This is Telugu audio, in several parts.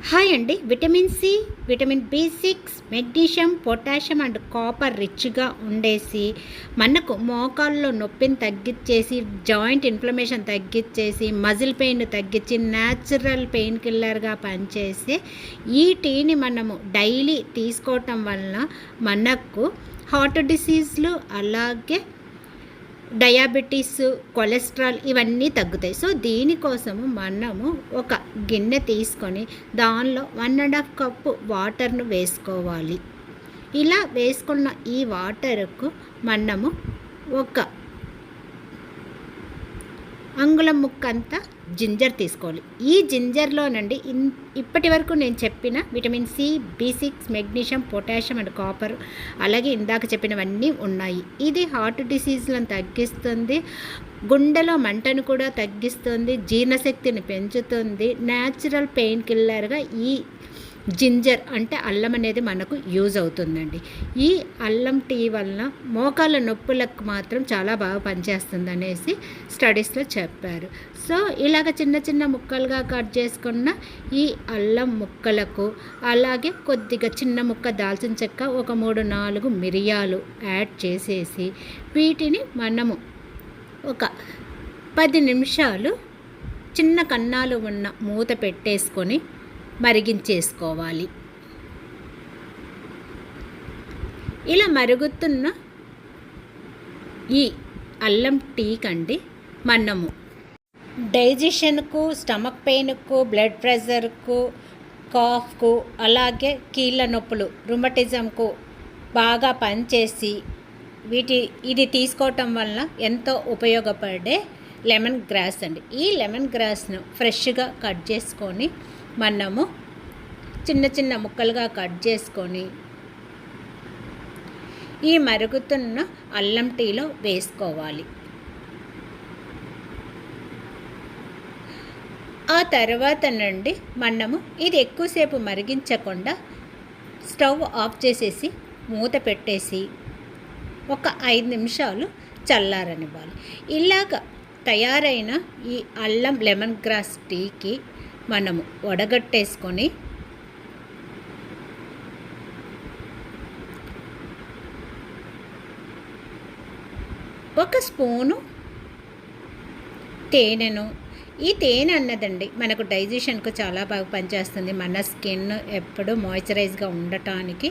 హాయ్ అండి. Vitamin C vitamin B six magnesium potassium and copper రిచ్గా ఉండేసి మనకు మోకాల్లో నొప్పిని తగ్గించేసి జాయింట్ ఇన్ఫ్లమేషన్ తగ్గించేసి మజిల్ పెయిన్ తగ్గించి న్యాచురల్ పెయిన్ కిల్లర్గా పనిచేసి ఈ టీని మనము డైలీ తీసుకోవటం వలన మనకు హార్ట్ డిసీజ్లు అలాగే డయాబెటీస్ కొలెస్ట్రాల్ ఇవన్నీ తగ్గుతాయి. సో దీనికోసము మనము ఒక గిన్నె తీసుకొని దానిలో వన్ అండ్ హాఫ్ కప్పు వాటర్ను వేసుకోవాలి. ఇలా వేసుకున్న ఈ వాటర్కు మనము ఒక అంగుళం ముక్క అంతా జింజర్ తీసుకోవాలి. ఈ జింజర్లోనండి ఇన్ ఇప్పటి వరకు నేను చెప్పిన vitamin C B six magnesium potassium and copper అలాగే ఇందాక చెప్పినవన్నీ ఉన్నాయి. ఇది హార్ట్ డిసీజ్లను తగ్గిస్తుంది గుండెలో మంటను కూడా తగ్గిస్తుంది జీర్ణశక్తిని పెంచుతుంది న్యాచురల్ పెయిన్ కిల్లర్గా ఈ జింజర్ అంటే అల్లం అనేది మనకు యూజ్ అవుతుందండి. ఈ అల్లం టీ వలన మోకాళ్ళ నొప్పులకు మాత్రం చాలా బాగా పనిచేస్తుంది అనేసి స్టడీస్లో చెప్పారు. సో ఇలాగ చిన్న చిన్న ముక్కలుగా కట్ చేసుకున్న ఈ అల్లం ముక్కలకు అలాగే కొద్దిగా చిన్న ముక్క దాల్చిన చెక్క ఒక మూడు నాలుగు మిరియాలు యాడ్ చేసేసి వీటిని మనము ఒక పది నిమిషాలు చిన్న కన్నాలు ఉన్న మూత పెట్టేసుకొని మరిగించేసుకోవాలి. ఇలా మరుగుతున్న ఈ అల్లం టీ కండి మనము డైజెషన్కు స్టమక్ పెయిన్కు బ్లడ్ ప్రెషర్కు కాఫ్కు అలాగే కీళ్ళ నొప్పులు రుమటిజంకు బాగా పనిచేసి వీటి ఇది తీసుకోవటం వలన ఎంతో ఉపయోగపడే లెమన్ గ్రాస్ అండి. ఈ లెమన్ గ్రాస్ను ఫ్రెష్గా కట్ చేసుకొని మనము చిన్న చిన్న ముక్కలుగా కట్ చేసుకొని ఈ మరుగుతున్న అల్లం టీలో వేసుకోవాలి. ఆ తర్వాత నుండి మనము ఇది ఎక్కువసేపు మరిగించకుండా స్టవ్ ఆఫ్ చేసేసి మూత పెట్టేసి ఒక ఐదు నిమిషాలు చల్లారనివ్వాలి. ఇలాగ తయారైన ఈ అల్లం లెమన్ గ్రాస్ టీకి మనము వడగట్టేసుకొని ఒక స్పూను తేనెను. ఈ తేనె అన్నదండి మనకు డైజెషన్కు చాలా బాగా పనిచేస్తుంది. మన స్కిన్ ఎప్పుడు మాయిశ్చరైజ్గా ఉండటానికి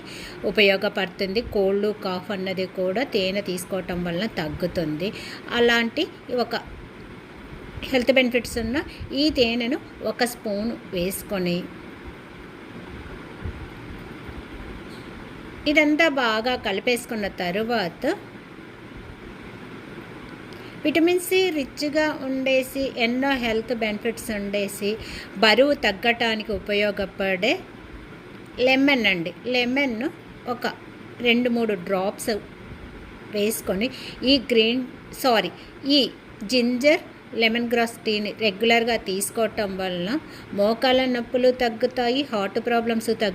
ఉపయోగపడుతుంది. కోల్డ్ కాఫ్ అన్నది కూడా తేనె తీసుకోవటం వలన తగ్గుతుంది. అలాంటి ఒక హెల్త్ బెనిఫిట్స్ ఉన్న ఈ తేనెను ఒక స్పూన్ వేసుకొని ఇదంతా బాగా కలిపేసుకున్న తరువాత విటమిన్ సి రిచ్గా ఉండేసి ఎన్నో హెల్త్ బెనిఫిట్స్ ఉండేసి బరువు తగ్గటానికి ఉపయోగపడే లెమన్ అండి. లెమన్ ఒక రెండు మూడు డ్రాప్స్ వేసుకొని ఈ గ్రీన్ సారీ ఈ జింజర్ లెమన్ గ్రాస్ టీని రెగ్యులర్గా తీసుకోవటం వలన మోకాల నొప్పులు తగ్గుతాయి హార్ట్ ప్రాబ్లమ్స్ తగ్గు